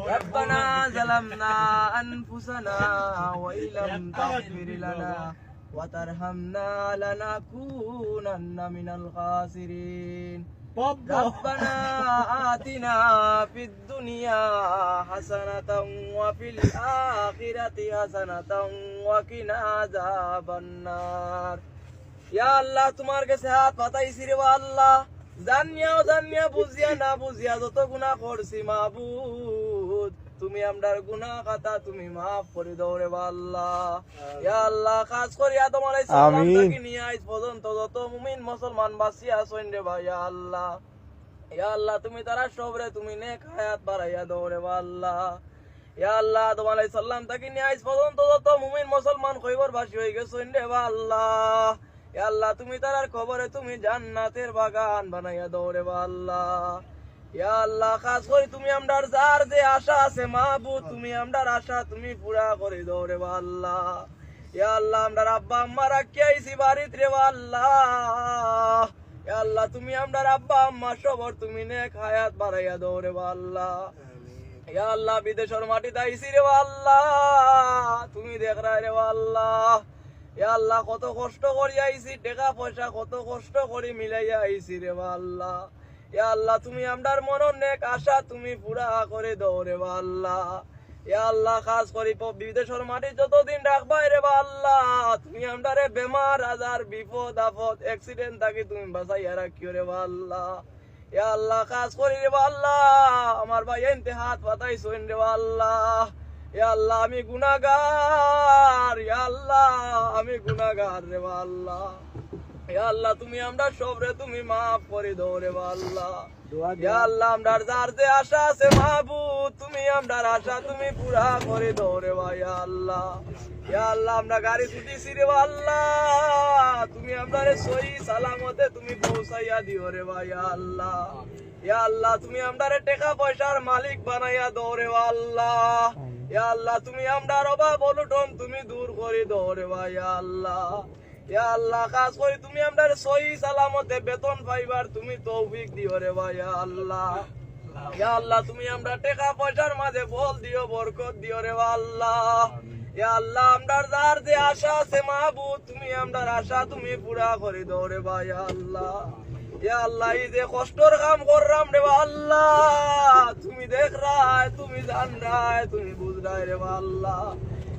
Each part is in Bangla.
ربنا ظلمنا أنفسنا وإن لم تغفر لنا وترحمنا لنكونن من الخاسرين ربنا آتنا في الدنيا حسنة وفي الآخرة حسنة وقنا عذاب النار ইয়া আল্লাহ তোমার কাছে হাত পাতাইছি রে আল্লাহ জানিয়াও জানিয়া বুঝিয়া না বুঝিয়া যত গুনাহ করছি মাহবুদ তুমি আমরার গুনাহ খাতা তুমি মাফ করে দাও রে আল্লাহ ইয়া আল্লাহ খাস করিয়া তোমার এই সালাম আমিন। থাকি নিয়ে আজ পর্যন্ত যত মুমিন মুসলমান বাঁচিয়া আছেন রে ভাই ইয়া আল্লাহ। ইয়া আল্লাহ তুমি তারা সবরে তুমি নেক হায়াত বাড়াইয়া দাও রে আল্লাহ ইয়া আল্লাহ তোমার এই সাল্লাম থাকি নিয়ে আজ পর্যন্ত যত মুমিন মুসলমান খৈবর বাসী হয়ে গেছেন রে আল্লাহ ইয়া আল্লাহ তুমি তারার খবরে তুমি জান্নাতের বাগান বানাইয়া দাও রে আল্লাহ ইয়া আল্লাহ খাস করে তুমি আমরার যার যে আশা আছে মাহবুব তুমি আমরার আশা তুমি পুরা করে দাও রে আল্লাহ। ইয়া আল্লাহ আমরার আব্বা আম্মা আইছি বাড়িতে রে আল্লাহ। ইয়া আল্লাহ তুমি আমরার আব্বা আম্মা সবর তুমি নেক হায়াত বাড়াইয়া দাও রে আল্লাহ। ইয়া আল্লাহ বিদেশের মাটি দাইছি রে আল্লাহ। তুমি দেখ রে আল্লাহ। ইয়া আল্লাহ কত কষ্ট করি আইছি টাকা পয়সা কত কষ্ট করি মিলাইয়া আইছি রে আল্লাহ। ইয়া আল্লাহ, তুমি আমরার মনের নেক আশা, তুমি পুরা করে দাও রে আল্লাহ। ইয়া আল্লাহ, খাস করি বিদেশের মাটি যতদিন রাখবাই রে আল্লাহ। তুমি আমরারে বেমার, আজার, বিপদ, আপদ অ্যাক্সিডেন্ট থাকি তুমি বাঁচাইয়া রাখিও রে আল্লাহ। ইয়া আল্লাহ কাজ করি রে আল্লাহ। আমার ভাই এনতে হাত পাতাইছেন রে আল্লাহ। ইয়া আল্লাহ, আমি গুনাহগার ইয়া আল্লাহ, আমি গুনাহগার রে আল্লাহ। ইয়া আল্লাহ তুমি আমরা সবরে তুমি মাফ করে দাও রে আল্লাহ। ইয়া আল্লাহ আমরার যার যে আশা আছে মাহবুব তুমি আমরার আশা তুমি পুরা করে দাও রে ভাই আল্লাহ। ইয়া আল্লাহ আমরা গাড়ি ছুটিছি রে আল্লাহ। তুমি আমরারে সহি সালামতে তুমি পৌঁছাইয়া দিও রে ভাই আল্লাহ। ইয়া আল্লাহ তুমি আমরারে টাকা পয়সার মালিক বানাইয়া দাও রে আল্লাহ। ইয়া আল্লাহ তুমি আমরার অভাব অনটন তুমি দূর করে দাও রে ভাই আল্লাহ। ইয়া আল্লাহ কাজ করি তুমি আমরার সহি সালামতে বেতন পাইবার তুমি তৌফিক দিও রে ভাই আল্লাহ। ইয়া আল্লাহ, তুমি আমরা টাকা পয়সার মাঝে বল দিও, বরকত দিও রে আল্লাহ। ইয়া আল্লাহ আমরার যার যে আশা আছে মাহবুব, তুমি আমরার আশা তুমি পুরা করে দাও রে ভাই আল্লাহ। ইয়া আল্লাহ, এই যে কষ্টর কাম করলাম রে আল্লাহ। তুমি দেখ রায়, তুমি জান রায়, তুমি বুঝ রায় রে আল্লাহ।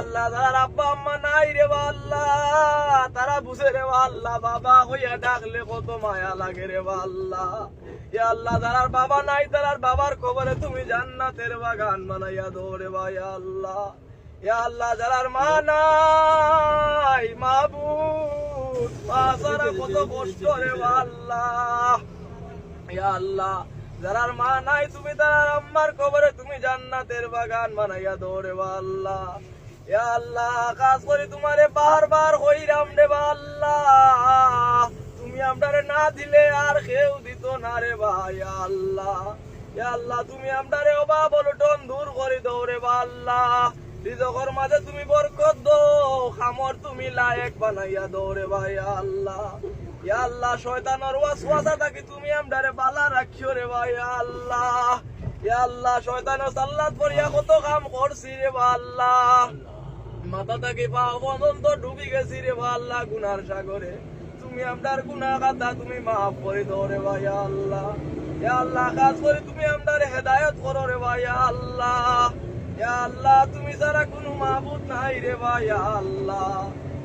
আল্লাহ, তার আব্বা আম্মা নাই রে আল্লাহ। তারা বুঝে রে আল্লাহ, বাবা হইয়া ডাকলে কত মায়া লাগে রে আল্লাহ। ইয়া আল্লাহ তারার বাবা নাই তারার বাবার খবরে তুমি জান্নাতের বাগান বানাইয়া দো রে ভাই আল্লাহ। ইয়া আল্লাহ যারার মা নাই, মাহবুব, মা ছাড়া কত কষ্ট রে আল্লাহ। ইয়া আল্লাহ যারার মা নাই, তুমি তার আম্মার কবরে, তুমি জান্নাতের বাগান বানাইয়া দৌড়ে বা আল্লাহ। আল্লাহ কাজ করি তোমারে বারবার হইরাম রে বা আল্লাহ। তুমি আমরারে না দিলে আর কেউ দিত না রে ভাই আল্লাহ। আল্লাহ, তুমি আমরারে অভাব অনটন দূর করে দৌড়ে বা আল্লাহ। রিজকর মাঝে তুমি বরকত দো খামর তুমি লায়েক বানাইয়া দৌড়ে ভাই আল্লাহ। ইয়া আল্লাহ, শয়তানের ওয়াসওয়াসা থাকি তুমি আমরারে বালা রাখিও রে ভাই আল্লাহ। ইয়া আল্লাহ শয়তানের সাল্লাত করিয়া কত কাম করছি রে বা আল্লাহ। মাথা থেকে পা পর্যন্ত ডুবি গেছি রে আল্লাহ, গুনার সাগরে। তুমি আমরার গুনাহ খাতা তুমি মাফ করে দাও রে ভাই আল্লাহ। ইয়া আল্লাহ কাজ করে তুমি আমরারে হেদায়েত করো রে ভাই আল্লাহ। ইয়া আল্লাহ, তুমি ছাড়া কোনো মাহবুদ নাই রে ভাই আল্লাহ।